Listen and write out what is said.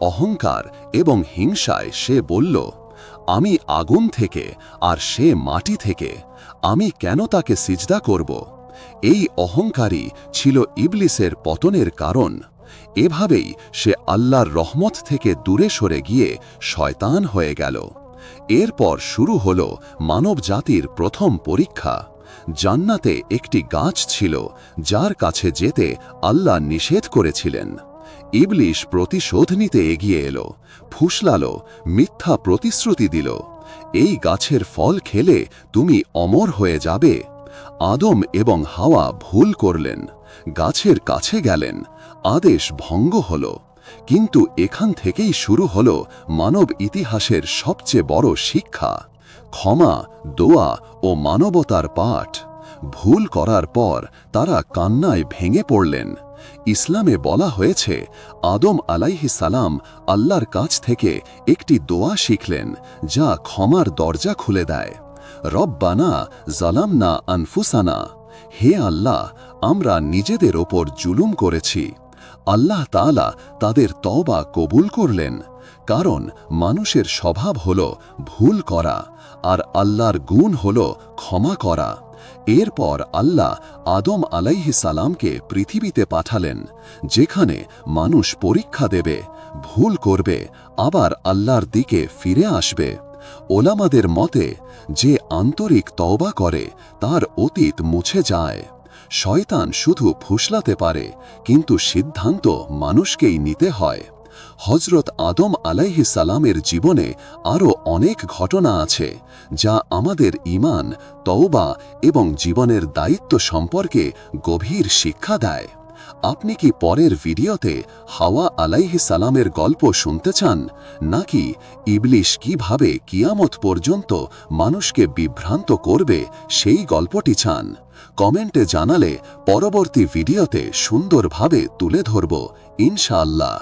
অহংকার এবং হিংসায় সে বলল, আমি আগুন থেকে আর সে মাটি থেকে, আমি কেন তাকে সিজদা করব? এই অহংকারী ছিল ইবলিসের পতনের কারণ। এভাবেই সে আল্লাহর রহমত থেকে দূরে সরে গিয়ে শয়তান হয়ে গেল। এরপর শুরু হল মানব জাতির প্রথম পরীক্ষা। জান্নাতে একটি গাছ ছিল যার কাছে যেতে আল্লাহ নিষেধ করেছিলেন। ইবলিশ প্রতিশোধ নিতে এগিয়ে এলো, ফুসলালো, মিথ্যা প্রতিশ্রুতি দিল। এই গাছের ফল খেলে তুমি অমর হয়ে যাবে। আদম এবং হাওয়া ভুল করলেন, গাছের কাছে গেলেন, আদেশ ভঙ্গ হল। কিন্তু এখান থেকেই শুরু হল মানব ইতিহাসের সবচেয়ে বড় শিক্ষা। ক্ষমা, দোয়া ও মানবতার পাঠ। ভুল করার পর তারা কান্নায় ভেঙে পড়লেন। ইসলামে বলা হয়েছে, আদম আলাইহি সালাম আল্লাহর কাছ থেকে একটি দোয়া শিখলেন, যা ক্ষমার দরজা খুলে দেয়। রব্বানা জালামনা আনফুসানা, হে আল্লাহ, আমরা নিজেদের ওপর জুলুম করেছি। আল্লাহ তাআলা তাদের তওবা কবুল করলেন। কারণ মানুষের স্বভাব হল ভুল করা আর আল্লাহর গুণ হল ক্ষমা করা। এরপর আল্লাহ আদম আলাইহি সালামকে পৃথিবীতে পাঠালেন, যেখানে মানুষ পরীক্ষা দেবে, ভুল করবে, আবার আল্লাহর দিকে ফিরে আসবে। ওলামাদের মতে, যে আন্তরিক তওবা করে, তার অতীত মুছে যায়। শয়তান শুধু ফুসলাতে পারে, কিন্তু সিদ্ধান্ত মানুষকেই নিতে হয়। হজরত আদম আলাইহি সালামের জীবনে আরও অনেক ঘটনা আছে, যা আমাদের ইমান তওবা এবং জীবনের দায়িত্ব সম্পর্কে গভীর শিক্ষা দেয়। আপনি কি পরের ভিডিওতে হাওয়া আলাইহি সালামের গল্প শুনতে চান? নাকি ইবলিশ কীভাবে কিয়ামত পর্যন্ত মানুষকে বিভ্রান্ত করবে সেই গল্পটি চান? কমেন্টে জানালে পরবর্তী ভিডিওতে সুন্দরভাবে তুলে ধরব, ইনশাআল্লাহ।